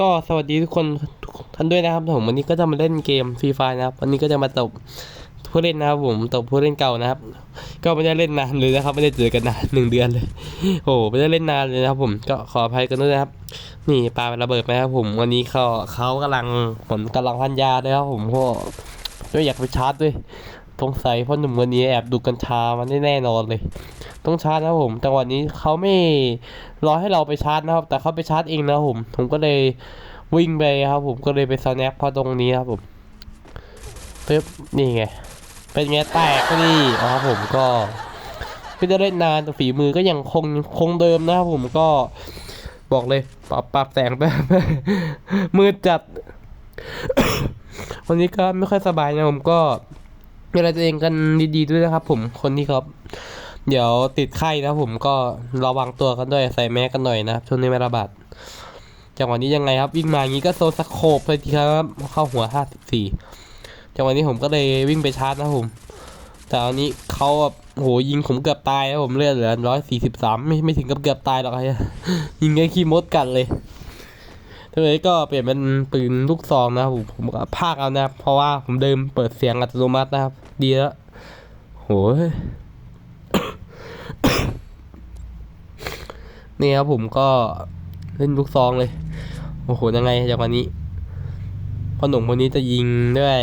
ก็สวัสดีทุกคนท่านด้วยนะครับผมวันนี้ก็จะมาเล่นเกมฟรีไฟนะครับ วันนี้ก็จะมาตบผู้เล่นนะครับผมตบผู้เล่นเก่านะครับ ก็ไม่ได้เล่นนานเลยนะครับไม่ได้เจอกันนานหนึ่งเดือนเลยโอ้โหไม่ได้เล่นนานเลยนะครับ ผมก็ขออภัยกันด้วยนะครับ นี่ปลาระเบิดไหมครับผมวันนี้เขาเขากำลังผมกำลังพันยาเลยครับผมเพราะก็อยากไปชาร์จด้วย สงสัยเพราะหนุ่มคนนี้แอบดูกัญชามันแน่นอนเลย ต้องชาร์จนะผมจังหวะนี้เขาไม่รอให้เราไปชาร์จนะครับ แต่เขาไปชาร์จเองนะผม ผมก็เลยวิ่งไปครับ ผมก็เลยไปสแนปเพราตรงนี้ครับผมปึ๊บนี่ไง เป็นไงแตกก็ดีอ๋อครับผมก็ไม่ได้เล่นนานแต่ฝีมือก็ยังคงคงเดิมนะครับผมก็บอกเลย ปรับปรับแสงไปมืดจัด วันนี้ก็ไม่ค่อยสบายนะผมก็ ดูแลตัวเองกันดีๆด้วยนะครับ ผมคนที่ครับ เดี๋ยวติดไข้นะผมก็ระวังตัวกันด้วยใส่แมสกันหน่อยนะครับช่วงนี้ไม่ระบาดจังหวะนี้ยังไงครับ วิ่งมาอย่างนี้ก็โซนสโคปเลยทีครับเข้าหัว54จังหวะนี้ผมก็เลยวิ่งไปชาร์จนะผม แต่อันนี้เขาแบบโหยิงผมเกือบตายนะผมเลือดเหลือร้อยสี่สิบสามไม่ไม่ถึงกับเกือบตายหรอกไอ้ยิงไอ้ขี้มดกัดเลย ทีนี้ก็เปลี่ยนเป็นปืนลูกซองนะครับผมผมก็พากเอานะครับ เพราะว่าผมเดิมเปิดเสียงอัตโนมัตินะครับ ดีแล้วโหยนี่ครับผมก็เล่นลูกซองเลย โอ้โหยังไงจากวันนี้พ่อหนุ่มคนนี้จะยิงด้วย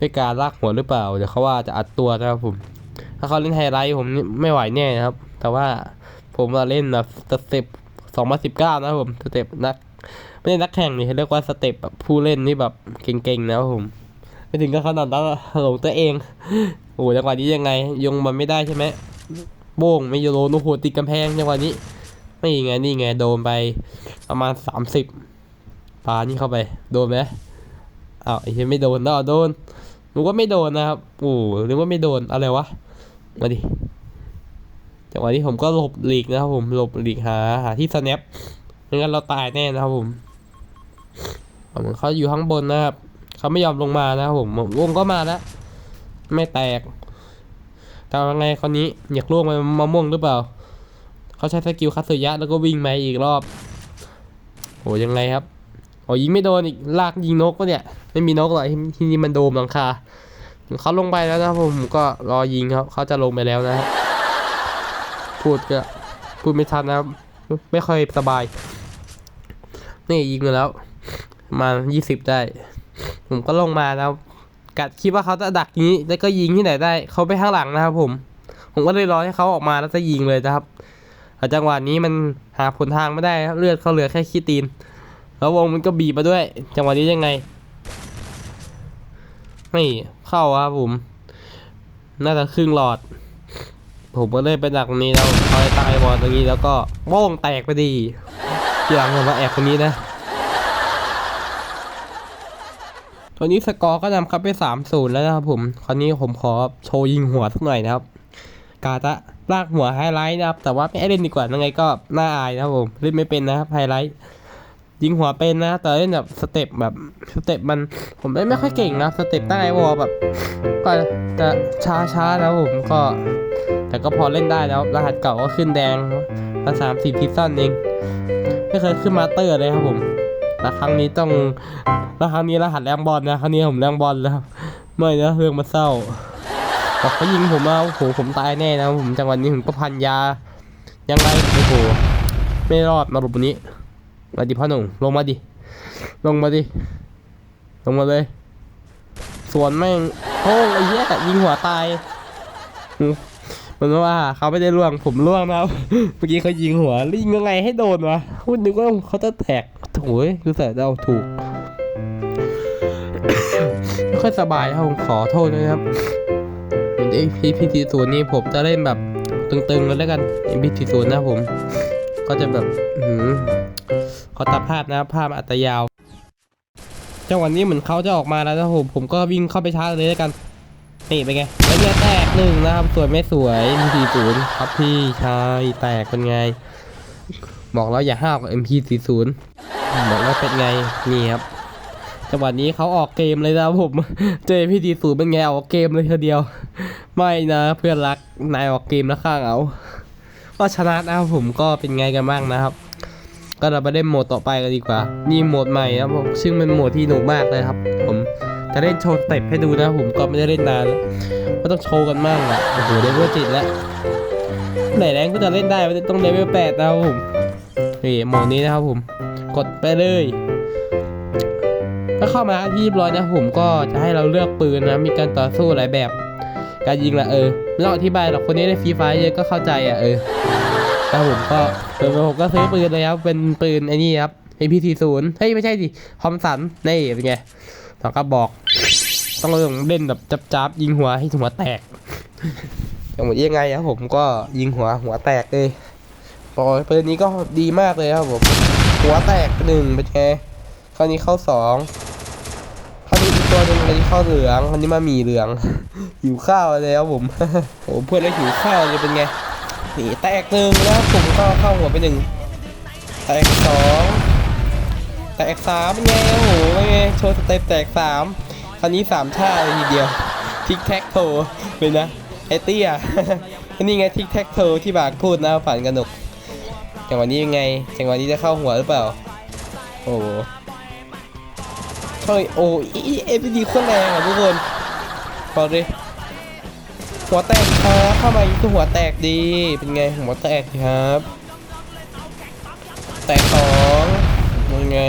ด้วยการลากหัวหรือเปล่า เดี๋ยวเขาว่าจะอัดตัวนะครับผม ถ้าเขาเล่นไฮไลท์ผมนี่ไม่ไหวแน่นะครับ แต่ว่าผมมาเล่นแบบสเต็ปสองพันสิบเก้านะครับผมสเต็ปนัก ไม่ใช่นักแข่งนี่เรียกว่าสเต็ปแบบผู้เล่นที่แบบเก่งๆนะครับผมไม่ถึงก็ขนาดนั้นอะหลงตัวเองโอ้โหจังหวะนี้ยังไง ยงมันไม่ได้ใช่ไหมโบ้งไม่โยนโอ้โหติดกำแพงจังหวะนี้ไม่ไงนี่ไงโดนไปประมาณสามสิบปานี่เข้าไป โดนไหมอ้าวไอ้เหี้ยไม่โดนเนาะโดนนึกว่าไม่โดนนะครับโอ้นึกว่าไม่โดนอะไรวะมาดิจังหวะนี้ผมก็หลบหลีกนะครับผมหลบหลีกหาหาที่สแนป ไม่งั้นเราตายแน่นะครับผมเหมือนเขาอยู่ข้างบนนะครับเขาไม่ยอมลงมานะครับผมวงก็มาแล้วไม่แตกแต่ว่าไงคนนี้อยากล่วงไปมะม่วงหรือเปล่าเขาใช้สกิลคัตสึยะแล้วก็วิ่งมาอีกรอบโหยังไงครับโอ้ยิงไม่โดนอีกลากยิงนกปะเนี่ยไม่มีนกหรอกที่นี่มันโดมหลังคาเขาลงไปแล้วนะครับผมก็รอยิงครับเขาจะลงไปแล้วนะครับพูดก็พูดไม่ทันนะครับไม่ค่อยสบาย นี่ยิงมาแล้ว มายี่สิบได้ ผมก็ลงมาแล้วกัดคิดว่าเขาจะดักนี้แล้วก็ยิงที่ไหนได้ เขาไปข้างหลังนะครับ ผม ผมก็เลยรอให้เขาออกมาแล้วจะยิงเลยนะครับแต่จังหวะนี้มันหาผลทางไม่ได้ครับเลือดเขาเหลือแค่ขี้ตีน แล้ววงมันก็บีบมาด้วย จังหวะนี้ยังไงไม่เข้าครับผม น่าจะครึ่งหลอด ผมก็เลยไปดักตรงนี้แล้วคอยตายวอลตรงนี้แล้วก็โป้งแตกไปดี ทีหลังผมมาแอบคนนี้นะ ตอนนี้สกอร์ก็นำครับไป3ามศูนย์แล้วนะครับผม คราวนี้ผมขอโชว์ยิงหัวสักหน่อยนะครับ กาตะลากหัวไฮไลท์นะครับ แต่ว่าไม่เล่นดีกว่ายังไงก็น่าอายนะครับผมเล่นไม่เป็นนะครับไฮไลท์ยิงหัวเป็นนะ แต่เล่นแบบสเต็ปแบบสเต็ปมันผมเล่นไม่ค่อยเก่งนะสเต็ปใต้วอลแบบก็จะช้าช้าๆแล้วผมก็ แต่ก็พอเล่นได้แล้วรหัสเก่าก็ขึ้นแดงมาสามสี่ซีซั่นเอง ไม่เคยขึ้นมาเตอร์เลยครับผมแต่ครั้งนี้ต้องแล้วครั้งนี้รหัสแรงบอลนะครั้งนี้ผมแรงบอลแล้วไม่นะเรื่องมาเศร้าบอกเขายิงผมมาโอ้โหผมตายแน่นะผมจังหวะนี้ผมก็พันยา ยังไงโอ้โหไม่รอดมาหลบนี้มาดิพ่อหนุ่มลงมาดิลงมาดิลงมาเลย สวนแม่งโอ้ยไอ้เหี้ยยิงหัวตายอ มันว่าเขาไม่ได้ล่วงผมล่วงนะครับ เมื่อกี้เขายิงหัวลิงยังไงให้โดนวะพูดนึกว่าเขาจะแตกโถ่ยคือแต่เราถูกไม่ค่อยสบายครับผมขอโทษด้วยนะครับเดี๋ยว MP40 นี้ผมจะเล่นแบบตึงๆเลยแล้วกัน MP40 นะครับผม ก็จะแบบหือขอตัดภาพนะภาพอัตยาวจังหวะนี้เหมือนเขาจะออกมาแล้วนะผมผมก็วิ่งเข้าไปชาร์จเลยแล้วกันนี่เป็นไงแล้วเหนึ่งนะครับสวยไม่สวยมีสี่ศูนย์ครับพี่ชายแตกเป็นไง บอกแล้วอย่าห้าวกับ MP40 บอกแล้วเป็นไงนี่ครับจังหวะนี้เขาออกเกมเลยนะผมเจอ MP40 เป็นไงออกเกมเลยทีเดียว ไม่นะเพื่อนรักนายออกเกมแล้วข้างเอาก็ชนะนะครับผมก็เป็นไงกันบ้างนะครับ ก็เราไปเล่นโหมดต่อไปกันดีกว่า นี่โหมดใหม่นะผมซึ่งเป็นโหมดที่หนุกมากเลยครับผม จะเล่นโชว์สเต็ปให้ดูนะผมก็ไม่ได้เล่นนานแล้วก็ต้องโชว์กันมั่งอะโอ้โหเลเวลจิตแล้วไหนแรงก็จะเล่นได้ไม่ต้องเลเวลแปดนะครับผมนี่โหมดนี้นะครับผมกดไปเลยถ้าเข้ามาที่เรียบร้อยนะผมก็จะให้เราเลือกปืนนะมีการต่อสู้หลายแบบ การยิงละเออไม่ต้องอธิบายหรอกคนนี้ในฟรีไฟเยอะก็เข้าใจอะเออแล้วผมก็เออผมก็ซื้อปืนเลยครับเป็นปืนไอ้นี่ครับ AP40 เฮ้ยไม่ใช่สิคอมสันนี่เป็นไงสองกระบอก ต้องเริ่มเล่นแบบจับๆยิงหัวให้หัวแตกอย่างยังไงครับผมก็ยิงหัวหัวแตกเลยโอ้ยปืนนี้ก็ดีมากเลยครับผม หัวแตกหนึ่งเป็นไงคราวนี้เข้าสองคราวนี้อีกตัวหนึ่งอันนี้เข้าเหลืองคราวนี้มาหมีเหลือง หิวข้าวแล้วผมโอ้เพื่อนแล้วหิวข้าวเลยเป็นไงนี่แตกหนึ่งแล้วผมก็เข้าหัวไปหนึ่งแตกสองแตกสามเป็นไงโอ้โหเป็นไงโชว์สเต็ปแตกสาม คราวนี้สามชาเลยทีเดียว ทิกแท็กโทเป็นนะไอเตี้ยนี่ไงทิกแท็กโทที่บากพูดนะฝันกระหนกจังหวะนี้ยังไงจังหวะนี้จะเข้าหัวหรือเปล่า โอ้โหเฮ้ยโอ้ยเอฟดีโคตรแรงอะทุกคนพอเลยหัวแตกครับเข้ามาอีกคือหัวแตกดีเป็นไงหัวแตกครับ แตกสองเป็นไง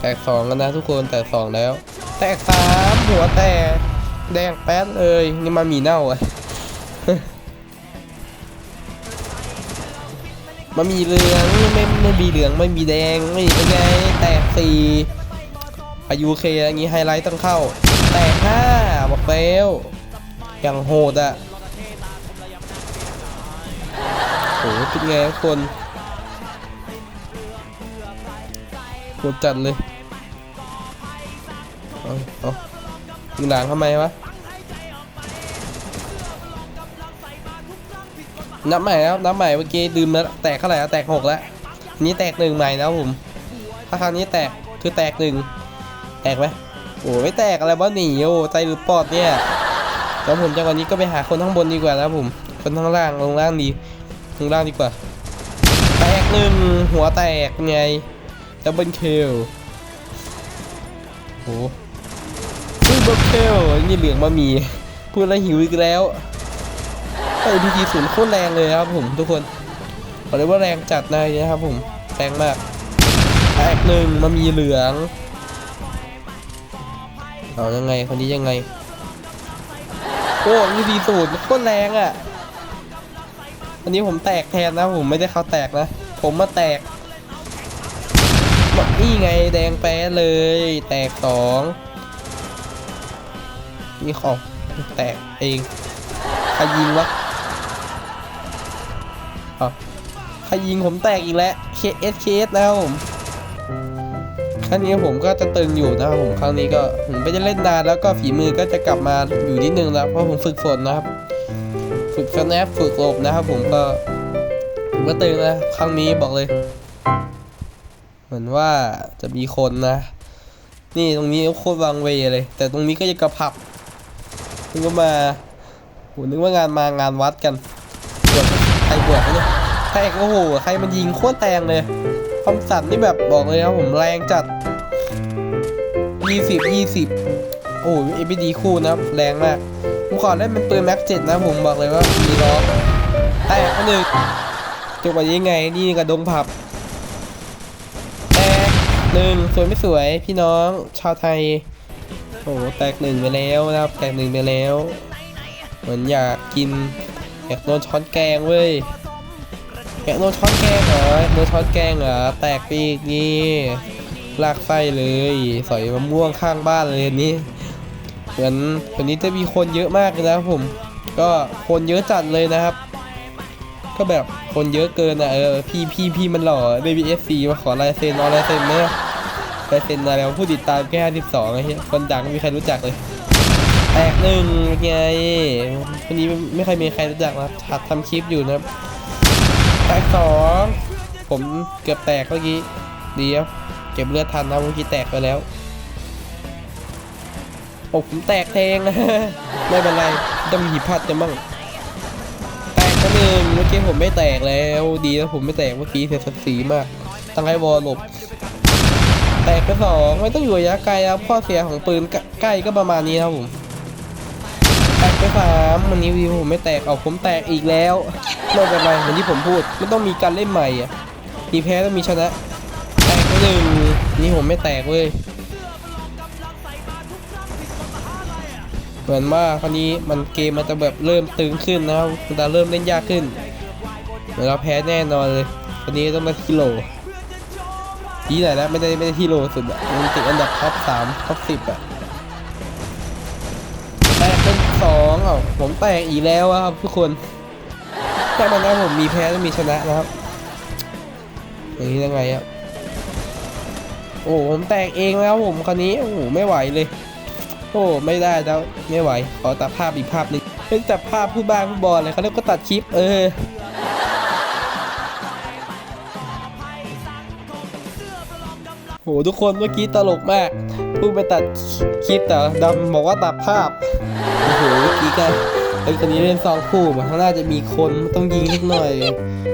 แตกสองกันนะทุกคนแตกสองแล้ว แตกสามหัวแตกแดงแป๊ดเลยนี่มามีเน่าอะมันมีเหลืองไม่ไม่มีเหลืองไม่มีแดงไม่เป็นไงแตกสี่อายุเคอย่างงี้ไฮไลท์ต้องเข้า แตกห้าบอกแล้วอย่างโหดอะโหเป็นไงทุกคนโหดจัดเลย เอาเอายิงหลังทำไมวะ นับใหม่ครับนับใหม่เมื่อกี้ดื่มแล้วแตกเท่าไหร่แล้วแตกหกแล้วนี้แตกหนึ่งใหม่นะผม ถ้าคราวนี้แตกคือแตกหนึ่งแตกไหมโอ้ไม่แตกอะไรบ้าหนีโอ้ใจหรือปอดเนี่ยแล้วผมจังหวะนี้ก็ไปหาคนข้างบนดีกว่านะผม คนข้างล่างลงล่างดีลงล่างดีกว่า แตกหนึ่งหัวแตกไงดับเบิลคิลโอ้ บเบิลคิลนี่เหลืองมามีพูดแล้วหิวอีกแล้วไอพีจีศูนย์โคตรแรงเลยครับผมทุกคนบอกเลยว่าแรงจัดในนะครับผมแรงมากแตกหนึ่งมันมีเหลืองเอายังไงคนนี้ยังไงโอ้พีจีศูนย์โคตรแรงอะอันนี้ผมแตกแทนนะผมไม่ได้เขาแตกนะ ผมมาแตกนี่ไงแดงแป๊เลย แตกสอง นี่ของแตกเองใครยิงวะอ้าวใครยิงผมแตกอีกแล้ว KS KS นะครับผมครั้งนี้ผมก็จะตึงอยู่นะครับผมครั้งนี้ก็ผมไม่ได้เล่นนานแล้วก็ฝีมือก็จะกลับมาอยู่นิดนึงแล้วเพราะผมฝึกฝนนะครับ ฝึกสแนปฝึกหลบนะครับ ผมก็ผมก็ตึงนะครั้งนี้บอกเลย เหมือนว่าจะมีคนนะ นี่ตรงนี้โคตรวังเวเลย แต่ตรงนี้ก็ยังกระพับ นึกว่ามาโหนึกว่างานมางานวัดกันบวชใครบวชเนี่ยใครโอ้โหใครมันยิงโคตรแรงเลยคอมสันนี่แบบบอกเลยครับผมแรงจัด 20 20 โอ้โหเอพีดีคู่นะครับแรงมากผมขอเล่นเป็นปืนแม็กเจ็ดนะผมบอกเลยว่ามีล้อแตกอันหนึ่งจบไปยังไงนี่กระดงผับแตกหนึ่งสวยไม่สวยพี่น้องชาวไทย อ้โหแตกหนึ่งไปแล้วนะครับแตกหนึ่งไปแล้ว เหมือนอยากกินอยากโดนช้อนแกงเว้ยอยากโดนช้อนแกงเหรอโดนช้อนแกงเหรอแตกปีกนี่ลากไส้เลยสอยมะม่วงข้างบ้านเลยนี้เหมือนวันนี้จะมีคนเยอะมากเลยนะครับผม ก็คนเยอะจัดเลยนะครับ ก็แบบคนเยอะเกินอะเออพี่พี่พี่มันหล่อ baby FC มาขอลายเซ็นเอาลายเซ็นไหม อะลายเซ็นอะไรวผู้ติดตามแค่52ไอ้เหี้ยคนดังไม่มีใครรู้จักเลย แตกหนึ่งไงวันนี้ไม่ไม่ค่อยมีใครรู้จักนะครับหัดทำคลิปอยู่นะครับแตกสองผมเกือบแตกเมื่อกี้ดีครับเก็บเลือดทันนะเมื่อกี้แตกไปแล้วอ้ผมแตกแทงไม่เป็นไรต้องมีหิพัดจะมั่งแตกไปหนึ่งเมื่อกี้ผมไม่แตกแล้วดีนะผมไม่แตกเมื่อกี้เสียศักดิ์ศรีมาก ตั้งไอ้วอลหลบ แตกไปสองไม่ต้องอยู่ระยะไกลครับข้อเสียของปืนใกล้ก็ประมาณนี้ครับผมแตกไปสามวันนี้วิวผมไม่แตกเอาผมแตกอีกแล้วไม่เป็นไรเหมือนที่ผมพูดไม่ต้องมีการเล่นใหม่อะมีแพ้ต้องมีชนะ แตกไปหนึ่งนี่ผมไม่แตกเว้ยเหมือนว่าคราวนี้มันเกมมันจะแบบเริ่มตึงขึ้นนะครับมันจะเริ่มเล่นยากขึ้นเหมือนเราแพ้แน่นอนเลยวันนี้ต้องมากิโล ที่ไหนแล้วไม่ได้ไม่ได้ที่โลสุดอะมันติดอันดับท็อปสามท็อปสิบอะแตกเป็นสองเอ้าผมแตกอีกแล้วอะครับทุกคนแค่มันนะผมมีแพ้ต้องมีชนะนะครับอย่างนี้ยังไงอะโอ้ผมแตกเองแล้วผมคราวนี้โอ้โหไม่ไหวเลย โอ้ไม่ได้แล้วไม่ไหวขอตัดภาพอีกภาพหนึงเป็นตัดภาพผู้บ้าผู้บอลเลยเขาเรียกก็ตัดคลิป เออ หทุกคนเมื่อกี้ตลกมากเพิ่งไปตัดคลิปแต่ดำบอกว่าตัดภาพโอ้โหเมื่อกี้ก็ไอ้คนนี้เล่นซองคู่มันข้างหน้าจะมีคนต้องยิงนิดหน่อย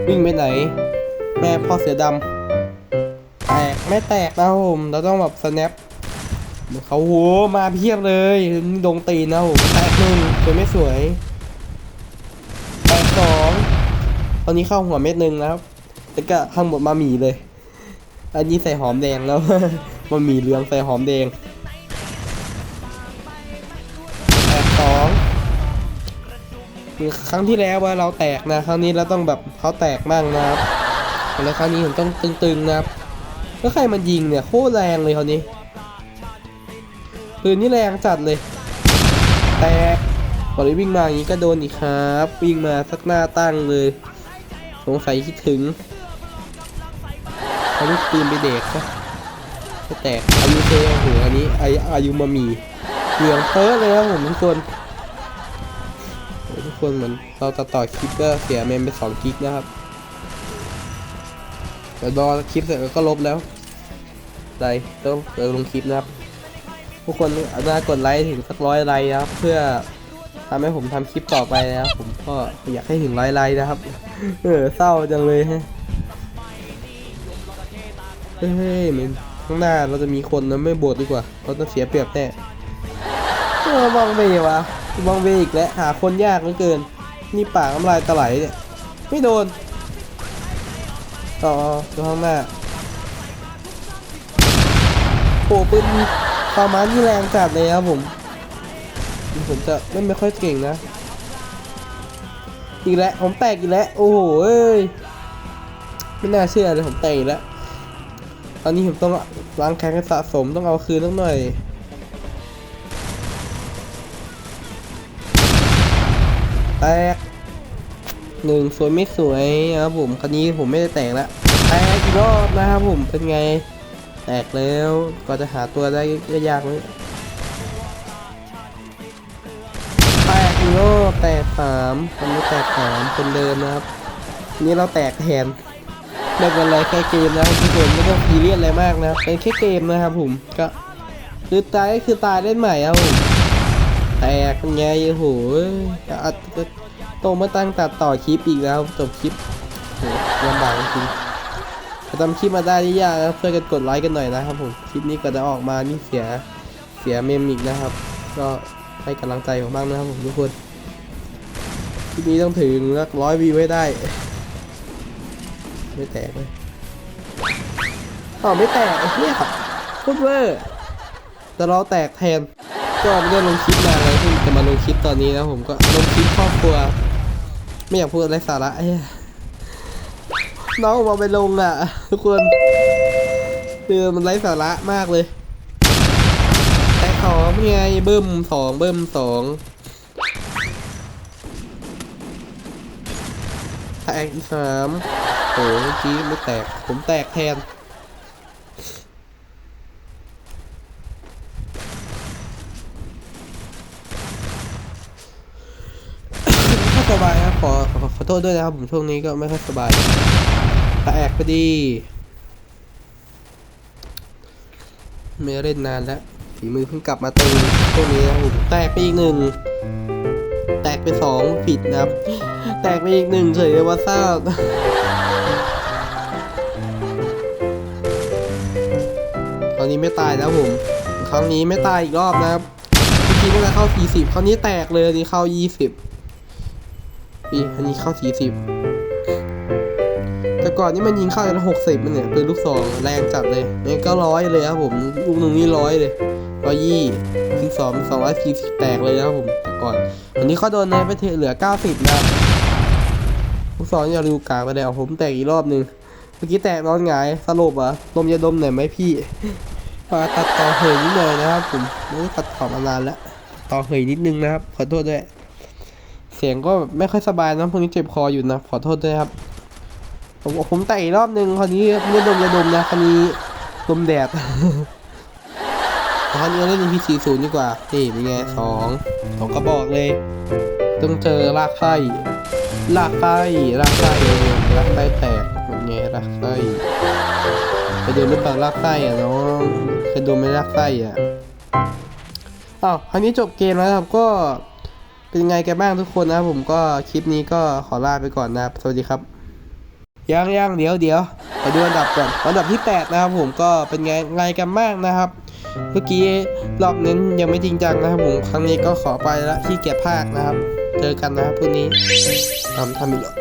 วิ่งไปไหน แม่พ่อเสือดำแตกไม่แตกนะผมเราต้องแบบสแนปเขาโหมาเพียบเลยนี่ดงตีนนะผมแตกหนึ่งสวยไม่สวยแตกสองตอนนี้เข้าหัวเม็ดหนึ่งนะครับแล้วก็ข้างบนมาหมีเลย อันนี้ใส่หอมแดงแล้ว มันมีเหลืองใส่หอมแดงแตกสองคือครั้งที่แล้วว่าเราแตกนะ ครั้งนี้เราต้องแบบเขาแตกบ้างนะครับแล้วครั้งนี้ผมต้องตึงๆนะครับแล้วใครมันยิงเนี่ยโคตรแรงเลยคราวนี้ปืนนี่แรงจัดเลย แตกพอลวิ่งมาอย่างนี้ก็โดนอีกครับ วิ่งมาสักหน้าตั้งเลย สงสัยคิดถึง เอาลูกปืนไปเด็กนะไม่แตกอายุเซโอ้โหอันนี้อาอายุมามีเหลืองเพ้อเลยครับผมทุกคนทุกคนเหมือนเราตัดต่อคลิปก็เสียเมมไปสองกิกนะครับแต่รอคลิปเสร็จก็ลบแล้วไลค์ต้องเดี๋ยวลงคลิปนะครับ ทุกคนน่ากดไลค์ถึงสักร้อยไลค์นะครับ เพื่อทำให้ผมทำคลิปต่อไปนะครับ ผมก็อยากให้ถึงร้อยไลค์นะครับ เออเศร้าจังเลยฮะ ฮ้ยมันข้างหน้าเราจะมีคนนะไม่โบดดีกว่า เราต้องเสียเปรียบแน่เออมองเบวะมองเบอีกแล้วหาคนยากเหลือเกิน นี่ปากน้ำลายตะไหลเนี่ยไม่โดนต่อดูข้างหน้าโอ้ปืนประมาณที่แรงจัดเลยครับผมผมจะเล่ไม่ค่อยเก่งนะ อีกแล้วผมแตกอีกแล้ว โอ้โหเอ้ยไม่น่าเชื่อเลยผมแตกอีกแล้ว ตอนนี้ผมต้องล้างแค้นให้สะสมต้องเอาคืนสักหน่อยแตกหนึ่งสวยไม่สวยนะครับผมคันนี้ผมไม่ได้แตกแล้วแตกอีกรอบนะครับผมเป็นไง แตกแล้วก็จะหาตัวได้ก็ยากเลยแตกอีกรอบแตกสามคนนี้แตกสามคนเดิมนะครับนนี้เราแตกแทน ไม่เป็นไรแค่เกมนะครับทุกคนไม่ต้องซีเรียสอะไรมากนะเป็นแค่เกมนะครับผมก็คือตายก็คือตายเล่นใหม่ครับผมแตกไงโอ้โหจะอัดจะโตมาตั้งตัดต่อคลิปอีกแล้วจบคลิปโหลำบากจริงจะทำคลิปมาได้นี่ยากนะช่วยกันกดไลค์กันหน่อยนะครับผมคลิปนี้ก็จะออกมานี่เสียเสียเมมอีกนะครับ ก็ให้กำลังใจผมบ้างนะครับผมทุกคนคลิปนี้ต้องถึงร้อยวิวให้ได้ ไม่แตกเลยอ๋อไม่แตกไอ้เหี้ยพูดเวอร์แต่เราแตกแทนก็ไม่ได้ลงคลิปนานเลยเพิ่งจะมาลงคลิปตอนนี้นะผมก็ลงคลิปครอบครัว ไม่อยากพูดอะไรสาระไอ้เหี้ยน้องมาไปลงอะ ทุกคนคือมันไร้สาระมากเลยแต่สองไงเบิ้มสองเบิ้มสองแตกอีกสาม โอ้เมื่อกี้ไม่แตก ผมแตกแทน ไม่ค่อยสบายครับขอขอขอโทษด้วยนะครับ ผมช่วงนี้ก็ไม่ค่อยสบาย แตกพอดี ไม่เล่นนานแล้วฝีมือเพิ่งกลับมาตึงช่วงนี้นะผมแตกไปอีกหนึ่งแตกไปสองผิดนะครับ แตกไปอีกหนึ่งเฉยเลยว่าทรา อนนี้ไม่ตายแล้วผม ครั้งนี้ไม่ตายอีกรอบนะครับเมื่อกี้น่าจะเข้า 40 คราวนี้แตกเลยนนี้เข้า 20ปีอันนี้เข้า 40 แต่ก่อนนี่มันยิงเข้าแล้ว60มันเนี่ยปืนลูกซองแรงจัดเลยนี่ก็ร้อยเลยครับผมลูกหนึ่งนี่ร้อยเลยร้อยยี่ยิงสองสองร้อยสี่สิบแตกเลยนะครับผมแต่ก่อนวันนี้เขาโดนเนยไปเทเหลือ90นะครับลูกซองอย่าดูกางไปแล้วผมแตกอีกรอบหนึงเมื่อกี้แตกนอนหงายสลบอะดมยาดมหน่อยไหมพี่ มาตัดต่อเหยนิดหน่อยนะครับผมไม่ได้ตัดต่อมานานแล้วต่อเหยนิดนึงนะครับ ขอโทษด้วย เสียงก็ไม่ค่อยสบายนะพวกนี้เจ็บคออยู่นะ ขอโทษด้วยครับ ผมผมแตกอีกรอบนึงคราวนี้ไม่ดมยาดมนะคราวนี้ดมแดดคราวนี้เล่น MP 4 0ดีกว่านี่เป็นไงสองสองกระบอกเลย ต้องเจอลากไส้ลากไส้ลากไส้ลากไส้แตกเป็นไงลากไส้ไปดูหรือเปล่าลากไส้อะน้อง เคยดูไหมลากไส้อะอ้าวคราวนี้จบเกมแล้วครับก็เป็นไงกันบ้างทุกคนนะผมก็คลิปนี้ก็ขอลาไปก่อนนะครับ สวัสดีครับยังยังเดี๋ยวเดี๋ยวไปดูอันดับก่อนอันดับที่ 8 นะครับผมก็เป็นไงไงกันบ้างนะครับ เมื่อกี้รอบเน้นยังไม่จริงจังนะครับผมครั้งนี้ก็ขอไปละที่เกียจภาคนะครับ เจอกันนะครับพรุ่งนี้ทำทำอีกแล้ว